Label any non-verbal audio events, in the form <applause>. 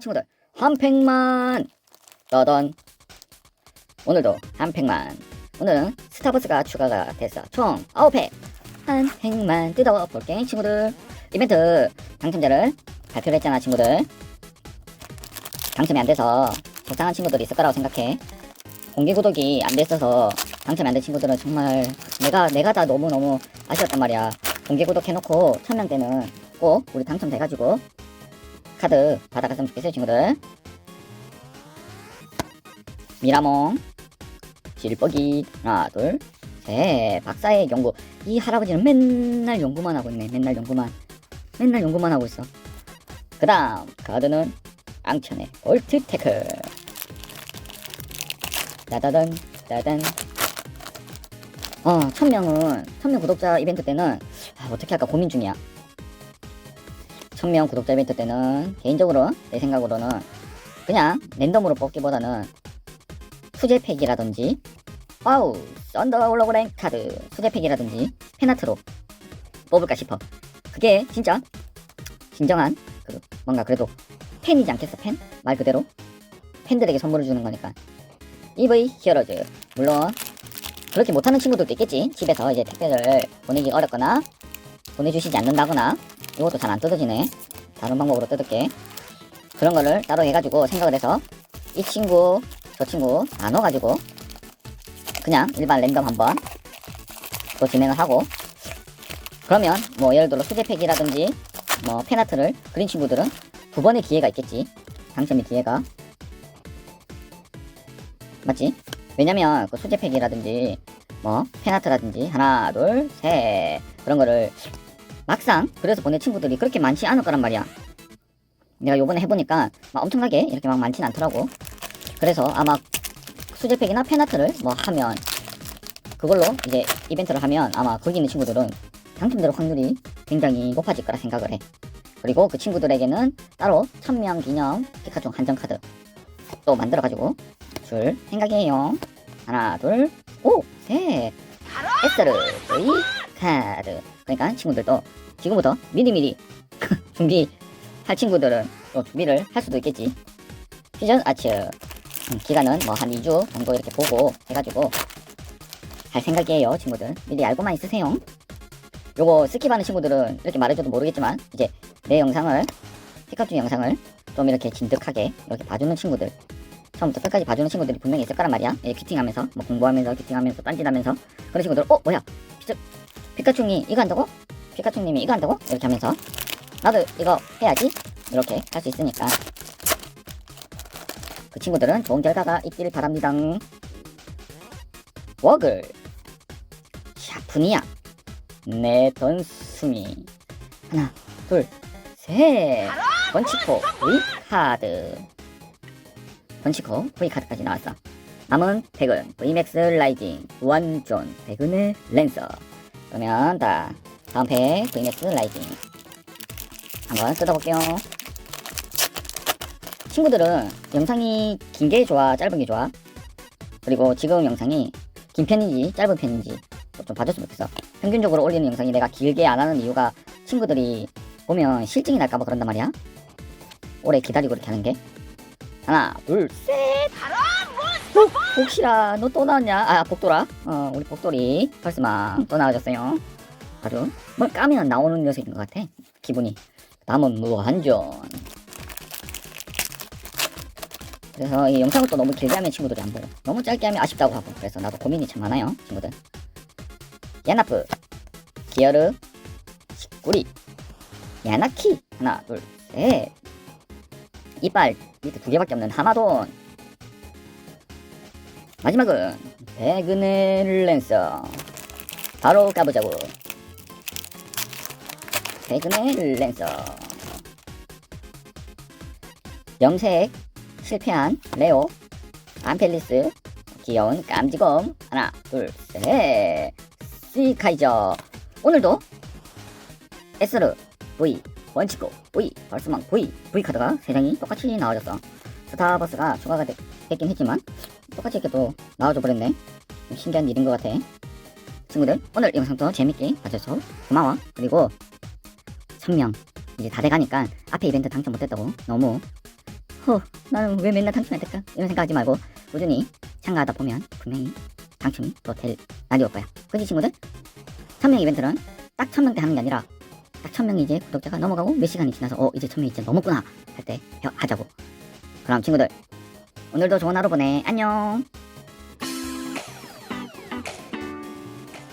친구들 한 팩만. 떠던. 오늘도 한 팩만. 오늘은 스타버스가 추가가 됐어 총 9팩. 한 팩만 뜯어볼게 친구들. 이벤트 당첨자를 발표를 했잖아 친구들. 당첨이 안 돼서 속상한 친구들이 있을 거라고 생각해. 공개 구독이 안 됐어서 당첨이 안 된 친구들은 정말 내가 내가 다 너무너무 아쉬웠단 말이야. 공개 구독 해놓고 천명 때는 꼭 우리 당첨돼가지고 카드 받아갔으면 좋겠어요 친구들. 미라몽 질뻑이 하나 둘셋. 박사의 연구. 이 할아버지는 맨날 연구만 하고 있네. 맨날 연구만. 맨날 연구만 하고 있어. 그 다음 카드는 앙천의 올트 테크. 따다단 따단. 어 천명은 천명 구독자 이벤트 때는 아, 어떻게 할까 고민 중이야 천명 구독자 이벤트 때는 개인적으로 내 생각으로는 그냥 랜덤으로 뽑기보다는 수제팩이라든지 와우 썬더 홀로그램 카드 수제팩이라든지 팬아트로 뽑을까 싶어. 그게 진짜 진정한 그 뭔가 그래도 팬이지 않겠어 팬? 말 그대로 팬들에게 선물을 주는 거니까. EV 히어로즈. 물론 그렇게 못하는 친구들도 있겠지. 집에서 이제 택배를 보내기 어렵거나 보내주시지 않는다거나 이것도 잘 안 뜯어지네. 다른 방법으로 뜯을게. 그런 거를 따로 해가지고 생각을 해서 이 친구 저 친구 나눠가지고 그냥 일반 랜덤 한번 또 진행을 하고. 그러면 뭐 예를 들어 수제 팩이라든지 뭐 팬아트를 그린 친구들은 두 번의 기회가 있겠지. 당첨의 기회가. 맞지? 왜냐면 그 수제 팩이라든지 뭐 팬아트라든지 하나 둘 셋 그런 거를 막상 그래서 보낸 친구들이 그렇게 많지 않을 거란 말이야. 내가 요번에 해보니까 막 엄청나게 이렇게 막 많진 않더라고. 그래서 아마 수제팩이나 팬아트를 뭐 하면 그걸로 이제 이벤트를 하면 아마 거기 있는 친구들은 당첨될 확률이 굉장히 높아질 거라 생각을 해. 그리고 그 친구들에게는 따로 천명 기념 피카츄 한정 카드 또 만들어 가지고 줄 생각이에요. 하나 둘 오셋. S를. V 카드 그러니까 친구들도 지금부터 미리미리 <laughs> 준비할 친구들은 또 준비를 할 수도 있겠지. 퓨전 아츠. 음, 기간은 뭐 한 2주 정도 이렇게 보고 해가지고 할 생각이에요 친구들. 미리 알고만 있으세요. 요거 스킵하는 친구들은 이렇게 말해줘도 모르겠지만 이제 내 영상을 피카츄 영상을 좀 이렇게 진득하게 이렇게 봐주는 친구들. 처음부터 끝까지 봐주는 친구들이 분명히 있을 거란 말이야. 예, 큐팅하면서 뭐 공부하면서 큐팅하면서 딴짓하면서. 그런 친구들 어 뭐야? 피카, 피카츄님 이거 한다고? 피카츄님이 이거 한다고? 이렇게 하면서. 나도 이거 해야지. 이렇게 할 수 있으니까. 그 친구들은 좋은 결과가 있기를 바랍니다. 워글. 샤프니아. 내 돈수미. 하나 둘셋. 번치코 V카드. 번치코 V카드까지 나왔어. 남은 백은 V맥스 라이징 완전 백은의 랜서 그러면 다 다음 팩 V맥스 라이징. 한번 뜯어볼게요. 친구들은 영상이 긴 게 좋아 짧은 게 좋아? 그리고 지금 영상이 긴 편인지 짧은 편인지 좀 봐줬으면 좋겠어. 평균적으로 올리는 영상이 내가 길게 안 하는 이유가 친구들이 보면 실증이 날까봐 그런단 말이야. 오래 기다리고 이렇게 하는 게. 하나 둘셋! 어, 복실아 너 또 나왔냐? 아 복돌아? 어 우리 복돌이 펄스망 또 나와줬어요. 아주 뭘 까면 나오는 녀석인 것 같아 기분이. 다음은 무한전 그래서 이 영상을 또 너무 길게 하면 친구들이 안 보고 너무 짧게 하면 아쉽다고 하고. 그래서 나도 고민이 참 많아요 친구들. 야나프 기어르 시꾸리. 야나키. 하나 둘셋. 이빨 밑에 두 개밖에 없는 하마돈 마지막은 배그네 랜서. 바로 까보자고. 배그네 랜서. 염색 실패한 레오 안펠리스 귀여운 깜지검. 하나 둘셋. 시카이저. 오늘도 S르 V 원치코 V 벌스망 V V 카드가 세 장이 똑같이 나와졌어. 스타버스가 추가가 되, 됐긴 했지만 똑같이 이렇게 또 나와줘 버렸네. 좀 신기한 일인 것 같아. 친구들 오늘 영상도 재밌게 봐줘서 고마워. 그리고 천명 이제 다 돼가니까 앞에 이벤트 당첨 못했다고 너무 허 나는 왜 맨날 될까? 이런 생각하지 말고 꾸준히 참가하다 보면 분명히 당첨이 또 될 날이 올 거야. 그지 친구들? 천명 이벤트는 딱 천명 때 하는 게 아니라 딱 천명이 이제 구독자가 넘어가고 몇 시간이 지나서 어 이제 천명이 이제 넘었구나 할 때 하자고. 그럼 친구들 오늘도 좋은 하루 보내. 안녕